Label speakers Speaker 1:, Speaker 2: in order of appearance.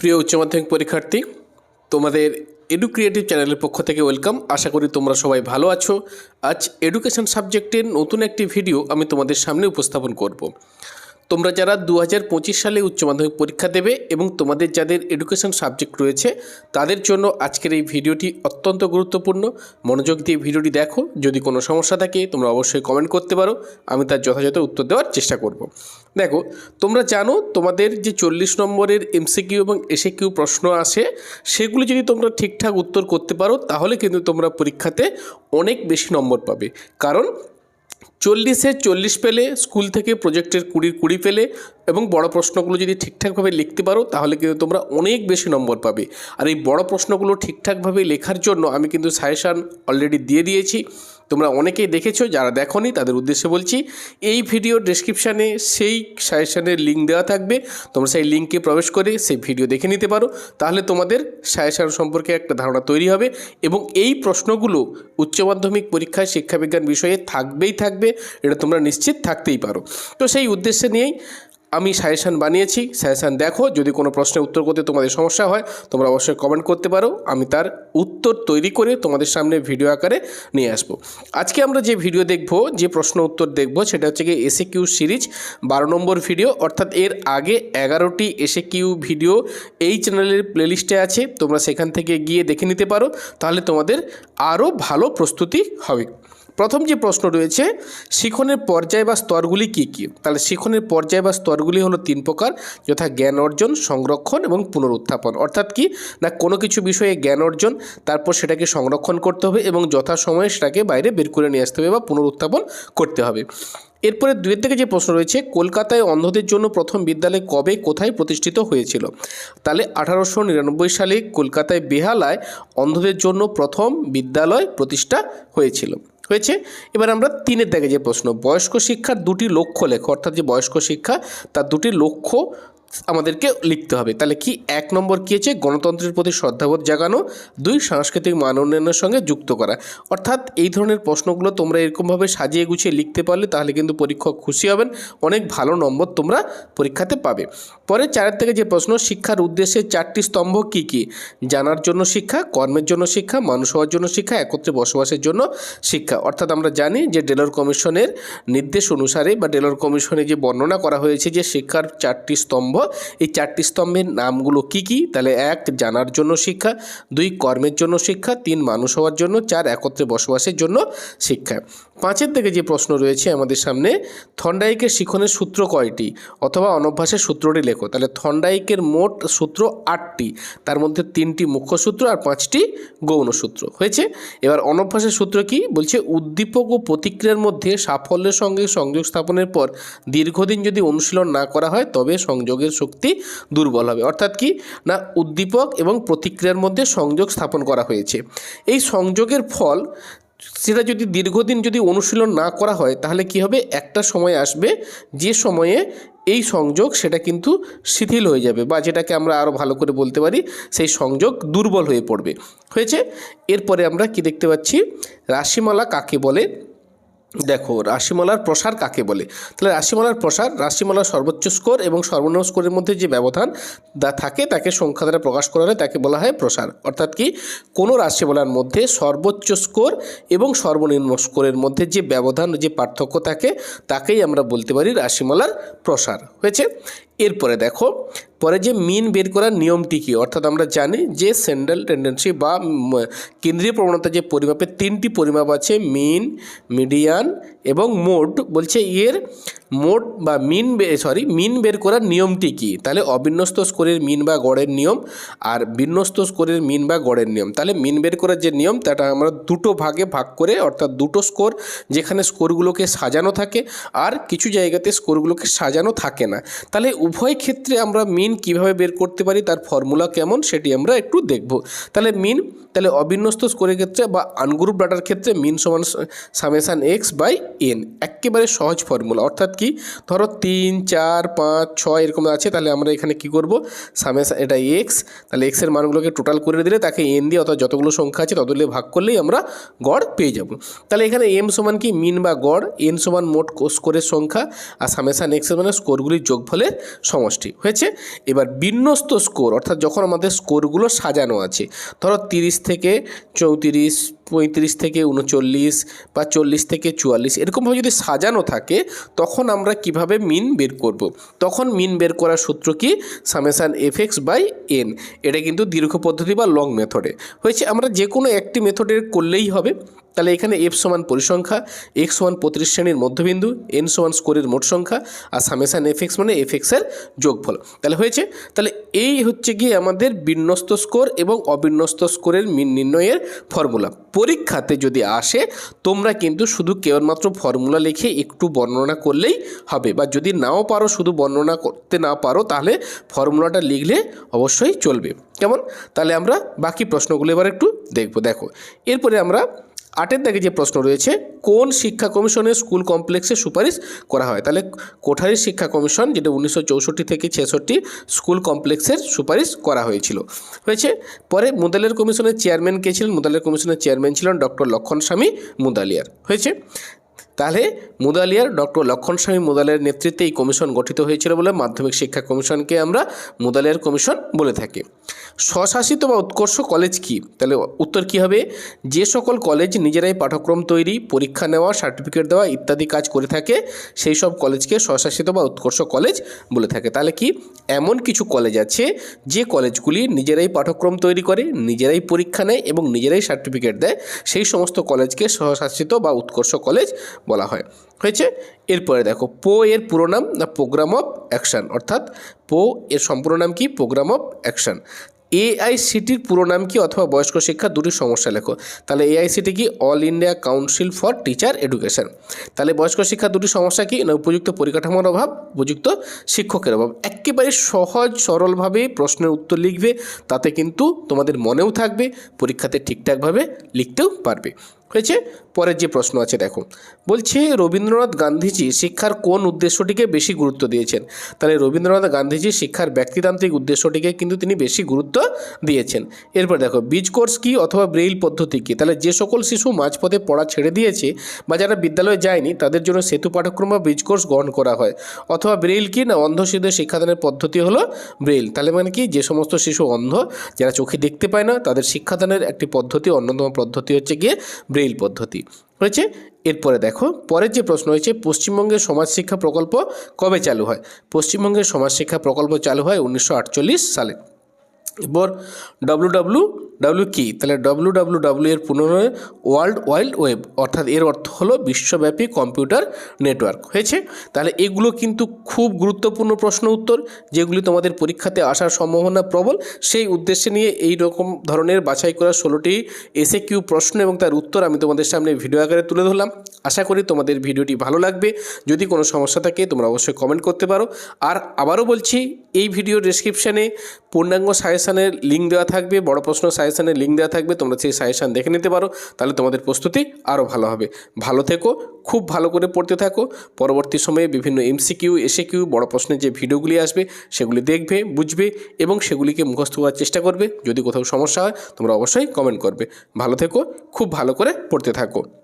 Speaker 1: প্রিয় উচ্চ মাধ্যমিক পরীক্ষার্থী, তোমাদের এডু ক্রিয়েটিভ চ্যানেলের পক্ষ থেকে ওয়েলকাম আশা করি তোমরা সবাই ভালো আছো। আজ এডুকেশন সাবজেক্টের নতুন একটি ভিডিও আমি তোমাদের সামনে উপস্থাপন করব। তোমরা যারা দু হাজার পঁচিশ সালে উচ্চ মাধ্যমিক পরীক্ষা দেবে এবং তোমাদের যাদের এডুকেশন সাবজেক্ট রয়েছে, তাদের জন্য আজকের এই ভিডিওটি অত্যন্ত গুরুত্বপূর্ণ। মনোযোগ দিয়ে ভিডিওটি দেখো। যদি কোনো সমস্যা থাকে, তোমরা অবশ্যই কমেন্ট করতে পারো। আমি তার যথাযথ উত্তর দেওয়ার চেষ্টা করব। দেখো, তোমরা জানো তোমাদের যে চল্লিশ নম্বরের এমসিকিউ এবং এসে কিউ প্রশ্ন আসে, সেগুলি যদি তোমরা ঠিকঠাক উত্তর করতে পারো, তাহলে কিন্তু তোমরা পরীক্ষাতে অনেক বেশি নম্বর পাবে। কারণ চল্লিশে চল্লিশ পেলে, স্কুল থেকে প্রজেক্টের কুড়ির কুড়ি পেলে এবং বড় প্রশ্নগুলো যদি ঠিকঠাকভাবে লিখতে পারো, তাহলে কিন্তু তোমরা অনেক বেশি নম্বর পাবে। আর এই বড় প্রশ্নগুলো ঠিকঠাকভাবে লেখার জন্য আমি কিন্তু সাজেশান অলরেডি দিয়ে দিয়েছি। তোমরা অনেকেই দেখেছ যারা দেখোনি, তাদের উদ্দেশ্যে বলছি, এই ভিডিও ডেসক্রিপশানে সেই সাজেশানের লিঙ্ক দেওয়া থাকবে। তোমরা সেই লিঙ্কে প্রবেশ করে সেই ভিডিও দেখে নিতে পারো। তাহলে তোমাদের সাজেশান সম্পর্কে একটা ধারণা তৈরি হবে এবং এই প্রশ্নগুলো উচ্চ মাধ্যমিক পরীক্ষায় শিক্ষাবিজ্ঞান বিষয়ে থাকবেই থাকবে, এটা তোমরা নিশ্চিত থাকতেই পারো। তো সেই উদ্দেশ্যে নিয়েই আমি সাজেশান বানিয়েছি, সাজেশান দেখো, যদি কোনো প্রশ্নের উত্তর করতে তোমাদের সমস্যা হয়, তোমরা অবশ্যই কমেন্ট করতে পারো, আমি তার উত্তর তৈরি করে তোমাদের সামনে ভিডিও আকারে নিয়ে আসব। আজকে আমরা যে ভিডিও দেখব, যে প্রশ্ন উত্তর দেখব, সেটা হচ্ছে গিয়ে এসে কিউ সিরিজ বারো নম্বর ভিডিও অর্থাৎ এর আগে এগারোটি এসে কিউ ভিডিও এই চ্যানেলের প্লেলিস্টে আছে, তোমরা সেখান থেকে গিয়ে দেখে নিতে পারো, তাহলে তোমাদের আরও ভালো প্রস্তুতি হবে। প্রথম যে প্রশ্ন রয়েছে, শিখনের পর্যায় বা স্তরগুলি কী কী? তাহলে শিখনের পর্যায় বা স্তরগুলি হলো তিন প্রকার, যথা জ্ঞান অর্জন, সংরক্ষণ এবং পুনরুত্থাপন। অর্থাৎ কি? না, কোনো কিছু বিষয়ে জ্ঞান অর্জন, তারপর সেটাকে সংরক্ষণ করতে হবে এবং যথাসময়ে সেটাকে বাইরে বের করে নিয়ে আসতে হবে বা পুনরুত্থাপন করতে হবে। এরপরে দুয়ের থেকে যে প্রশ্ন রয়েছে, কলকাতায় অন্ধদের জন্য প্রথম বিদ্যালয় কবে, কোথায় প্রতিষ্ঠিত হয়েছিল? তাহলে আঠারোশো নিরানব্বই সালে কলকাতায় বেহালায় অন্ধদের জন্য প্রথম বিদ্যালয় প্রতিষ্ঠা হয়েছিল। হয়েছে। এবার আমরা তিনের দাগে যে প্রশ্ন, বয়স্ক শিক্ষার দুটি লক্ষ্য লেখো, অর্থাৎ যে বয়স্ক শিক্ষা, তার দুটি লক্ষ্য আমাদেরকে লিখতে হবে। তাহলে কি? এক নম্বর কী আছে গণতন্ত্রের প্রতি শ্রদ্ধাবোধ জাগানো, দুই, সাংস্কৃতিক মান উন্নয়নের সঙ্গে যুক্ত করা। অর্থাৎ এই ধরনের প্রশ্নগুলো তোমরা এরকমভাবে সাজিয়ে গুছিয়ে লিখতে পারলে তাহলে কিন্তু পরীক্ষক খুশি হবেন, অনেক ভালো নম্বর তোমরা পরীক্ষাতে পাবে। পরে চারের থেকে যে প্রশ্ন, শিক্ষার উদ্দেশ্যে চারটি স্তম্ভ কি কি? জানার জন্য শিক্ষা, কর্মের জন্য শিক্ষা, মানুষ হওয়ার জন্য শিক্ষা, একত্রে বসবাসের জন্য শিক্ষা। অর্থাৎ আমরা জানি যে ডেলর কমিশনের নির্দেশ অনুসারে বা ডেলর কমিশনে যে বর্ণনা করা হয়েছে যে শিক্ষার চারটি স্তম্ভ এই চারটি স্তম্ভের নামগুলো কি কি? তাহলে এক, জানার জন্য শিক্ষা, দুই, কর্মের জন্য শিক্ষা, তিন, মানুষ হওয়ার জন্য, চার, একত্রে বসবাসের জন্য শিক্ষা। পাঁচের থেকে যে প্রশ্ন রয়েছে আমাদের সামনে, থন্ডাইকের শিখনের সূত্র কয়টি? অথবা অনভ্যাসের সূত্রটি লেখো। তাহলে থন্ডাইকের মোট সূত্র আটটি। তার মধ্যে তিনটি মুখ্য সূত্র আর পাঁচটি গৌণ সূত্র। হয়েছে? এবার অনভ্যাসের সূত্র কি? বলছে উদ্দীপক ও প্রতিক্রিয়ার মধ্যে সাফল্যের সঙ্গে সংযোগ স্থাপনের পর দীর্ঘদিন যদি অনুশীলন না করা হয়, তবে সংযোগের শক্তি দুর্বল হবে। অর্থাৎ কি? না, উদ্দীপক এবং প্রতিক্রিয়ার মধ্যে সংযোগ স্থাপন করা হয়েছে। এই সংযোগের ফল সেটা যদি দীর্ঘদিন যদি অনুশীলন না করা হয়, তাহলে কি হবে? একটা সময় আসবে, যে সময়ে এই সংযোগ সেটা কিন্তু শিথিল হয়ে যাবে বা যেটাকে আমরা আরও ভালো করে বলতে পারি, সেই সংযোগ দুর্বল হয়ে পড়বে। হয়েছে? এরপরে আমরা কি দেখতে পাচ্ছি? রাশিমালা কাকে বলে? দেখো, রাশিমালার প্রসার কাকে বলে? তাহলে রাশিমালার প্রসার, রাশিমালার সর্বোচ্চ স্কোর এবং সর্বনিম্ন স্কোরের মধ্যে যে ব্যবধান থাকে, তাকে সংখ্যা দ্বারা প্রকাশ করা হয়, তাকে বলা হয় প্রসার। অর্থাৎ কি? কোনো রাশিমালার মধ্যে সর্বোচ্চ স্কোর এবং সর্বনিম্ন স্কোরের মধ্যে যে ব্যবধান, যে পার্থক্য থাকে, তাকেই আমরা বলতে পারি রাশিমালার প্রসার। হয়েছে? এরপরে দেখো, পরে যে মিন বের করার নিয়মটি কী? অর্থাৎ আমরা জানি যে সেন্ট্রাল টেন্ডেন্সি বা কেন্দ্রীয় প্রবণতা যে পরিমাপের তিনটি পরিমাপ আছে মিন মিডিয়ান এবং মোড বলছে এর মোড বা মিন সরি মিন বের করার নিয়মটি কী? তাহলে অবিন্যস্ত স্কোরের মিন বা গড়ের নিয়ম আর বিন্যস্ত স্কোরের মিন বা গড়ের নিয়ম। তাহলে মিন বের করার যে নিয়ম, তাটা আমরা দুটো ভাগে ভাগ করে, অর্থাৎ দুটো স্কোর যেখানে স্কোরগুলোকে সাজানো থাকে আর কিছু জায়গাতে স্কোরগুলোকে সাজানো থাকে না। তাহলে উভয় ক্ষেত্রে আমরা মিন কীভাবে বের করতে পারি, তার ফর্মুলা কেমন সেটি আমরা একটু দেখব। তাহলে মিন, তাহলে অবিন্যস্ত স্কোরের ক্ষেত্রে বা আনগ্রুপ ডাটার ক্ষেত্রে মিন সমান সামেশান এক্স বাই এন, একেবারে সহজ ফর্মুলা। অর্থাৎ কি? ধরো তিন, চার, পাঁচ, ছয় এরকম আছে, তাহলে আমরা এখানে কি করব? সামেশান এটা এক্স তাহলে এক্সের মানগুলোকে টোটাল করে দিলে তাকে এন দিয়ে অর্থাৎ যতগুলো সংখ্যা আছে ততগুলো ভাগ করলেই আমরা গড় পেয়ে যাব। তাহলে এখানে এম সমান কি? মিন বা গড় এন সমান মোট স্কোরের সংখ্যা, আর সামেশান এক্সের মানে স্কোরগুলির যোগফলের সমষ্টি, হয়েছে? এবার বিন্যস্ত স্কোর অর্থাৎ যখন আমাদের স্কোরগুলো সাজানো আছে, ধরো তিরিশ থেকে চৌত্রিশ পঁয়ত্রিশ থেকে উনচল্লিশ বা চল্লিশ থেকে চুয়াল্লিশ এরকমভাবে যদি সাজানো থাকে, তখন আমরা কীভাবে মিন বের করব। তখন মিন বের করার সূত্র কি? Summation F X by N এটা কিন্তু দীর্ঘ পদ্ধতি বা লং মেথডে হয়েছে, আমরা যে কোনো একটি মেথডের করলেই হবে। তাহলে এখানে এফ সমান পরিসংখ্যা এক্স সমান প্রতিটি শ্রেণির মধ্যবিন্দু এন সমান স্কোরের মোট সংখ্যা আর সামেশান এফ এক্স মানে এফ এক্সের যোগফল। তাহলে হয়েছে, তাহলে এই হচ্ছে গিয়ে আমাদের বিন্যস্ত স্কোর এবং অবিন্যস্ত স্কোরের নির্ণয়ের ফর্মুলা। পরীক্ষাতে যদি আসে, তোমরা কিন্তু শুধু কেবলমাত্র ফর্মুলা লিখে একটু বর্ণনা করলেই হবে বা যদি নাও পারো শুধু বর্ণনা করতে না পারো, তাহলে ফর্মুলাটা লিখলে অবশ্যই চলবে। কেমন? তাহলে আমরা বাকি প্রশ্নগুলো এবার একটু দেখব। দেখো, এরপরে আমরা আটের দাগে যে প্রশ্ন রয়েছে, কোন শিক্ষা কমিশনের স্কুল কমপ্লেক্সে সুপারিশ করা হয়? তাহলে কোঠারি শিক্ষা কমিশন, যেটা উনিশশো চৌষট্টি থেকে ছেষট্টি স্কুল কমপ্লেক্সের সুপারিশ করা হয়েছিল। হয়েছে? পরে মুদালিয়ার কমিশনের চেয়ারম্যান কে ছিলেন? মুদালিয়ার কমিশনের চেয়ারম্যান ছিলেন ডক্টর লক্ষণ স্বামী মুদালিয়ার। হয়েছে? তাহলে মুদালিয়ার ডক্টর লক্ষণ স্বামী মুদালিয়ার নেতৃত্বে এই কমিশন গঠিত হয়েছিল বলে মাধ্যমিক শিক্ষা কমিশনকে আমরা মুদালিয়ার কমিশন বলে থাকি। স্বশাসিত বা উৎকর্ষ কলেজ কি? তাহলে উত্তর কি হবে? যে সকল কলেজ নিজেরাই পাঠ্যক্রম তৈরি, পরীক্ষা নেওয়া, সার্টিফিকেট দেওয়া ইত্যাদি কাজ করে থাকে, সেই সব কলেজকে স্বশাসিত বা উৎকর্ষ কলেজ বলে থাকে। তাহলে কি? এমন কিছু কলেজ আছে যে কলেজগুলি নিজেরাই পাঠ্যক্রম তৈরি করে, নিজেরাই পরীক্ষা নেয় এবং নিজেরাই সার্টিফিকেট দেয়। সেই সমস্ত কলেজকে স্বশাসিত বা উৎকর্ষ কলেজ বলা হয়। হয়েছে? এরপরে দেখো, পো এর পুরো নাম না প্রোগ্রাম অফ অ্যাকশন অর্থাৎ পো এর সম্পূর্ণ নাম কি? প্রোগ্রাম অফ অ্যাকশন এআইসিটির পুরো নাম কি অথবা বয়স্ক শিক্ষা দুটি সমস্যা লেখো। তাহলে এআইসিটি কি? All India council for teacher education তাহলে বয়স্ক শিক্ষা দুটি সমস্যা কি? না, উপযুক্ত পরিকাঠামোর অভাব, উপযুক্ত শিক্ষকের অভাব। একেবারে সহজ, সরলভাবে প্রশ্নের উত্তর লিখবে, তাতে কিন্তু তোমাদের মনেও থাকবে, পরীক্ষাতে ঠিকঠাকভাবে লিখতেও পারবে। হয়েছে? পরের যে প্রশ্ন আছে, দেখো। বলছে, রবীন্দ্রনাথ গান্ধীজি শিক্ষার কোন উদ্দেশ্যটিকে বেশি গুরুত্ব দিয়েছেন? তাহলে রবীন্দ্রনাথ গান্ধীজি শিক্ষার ব্যক্তিতান্ত্রিক উদ্দেশ্যটিকে কিন্তু তিনি বেশি গুরুত্ব দিয়েছেন। এরপর দেখো, বীজ কোর্স কী অথবা ব্রেইল পদ্ধতি কী? তাহলে যে সকল শিশু মাঝপথে পড়া ছেড়ে দিয়েছে বা যারা বিদ্যালয়ে যায়নি, তাদের জন্য সেতু পাঠ্যক্রম বা বীজ কোর্স গ্রহণ করা হয়। অথবা ব্রেইল কি না, অন্ধ শিশুদের শিক্ষাদানের পদ্ধতি হলো ব্রেইল। তাহলে মানে কি? যে সমস্ত শিশু অন্ধ, যারা চোখে দেখতে পায় না, তাদের শিক্ষাদানের একটি পদ্ধতি, অন্যতম পদ্ধতি হচ্ছে গিয়ে ব্রেইল পদ্ধতি। হয়েছে? এরপরে দেখো, পরের যে প্রশ্ন হয়েছে, পশ্চিমবঙ্গের সমাজ শিক্ষা প্রকল্প কবে চালু হয়? পশ্চিমবঙ্গের সমাজ শিক্ষা প্রকল্প চালু হয় উনিশশো আটচল্লিশ সালে। এরপর ডব্লু ডাব্লু ডাব্লু কি? তাহলে ডব্লু ডাব্লু ডাব্লু এর পুনরায় ওয়ার্ল্ড ওয়াইল্ড ওয়েব অর্থাৎ এর অর্থ হলো বিশ্বব্যাপী কম্পিউটার নেটওয়ার্ক। হয়েছে? তাহলে এগুলো কিন্তু খুব গুরুত্বপূর্ণ প্রশ্ন উত্তর, যেগুলি তোমাদের পরীক্ষাতে আসার সম্ভাবনা প্রবল। সেই উদ্দেশ্যে নিয়ে এই রকম ধরনের বাছাই করা ষোলোটি এসে কিউ প্রশ্ন এবং তার উত্তর আমি তোমাদের সামনে ভিডিও আকারে তুলে ধরলাম। আশা করি তোমাদের ভিডিওটি ভালো লাগবে। যদি কোনো সমস্যা থাকে, তোমরা অবশ্যই কমেন্ট করতে পারো। আর আবারও বলছি, এই ভিডিও ডিসক্রিপশানে পূর্ণাঙ্গ সাজেশানের লিঙ্ক দেওয়া থাকবে। বড় প্রশ্ন সাজেশানের লিঙ্ক দেওয়া থাকবে, তোমরা সেই সাজেশান দেখে নিতে পারো, তাহলে তোমাদের প্রস্তুতি আরও ভালো হবে। ভালো থেকো, খুব ভালো করে পড়তে থাকো, পরবর্তী সময়ে বিভিন্ন এমসিকিউ এসে কিউ বড় প্রশ্নের যে ভিডিওগুলি আসবে, সেগুলি দেখবে, বুঝবে এবং সেগুলিকে মুখস্থ করার চেষ্টা করবে। যদি কোথাও সমস্যা হয়, তোমরা অবশ্যই কমেন্ট করবে। ভালো থেকো, খুব ভালো করে পড়তে থাকো।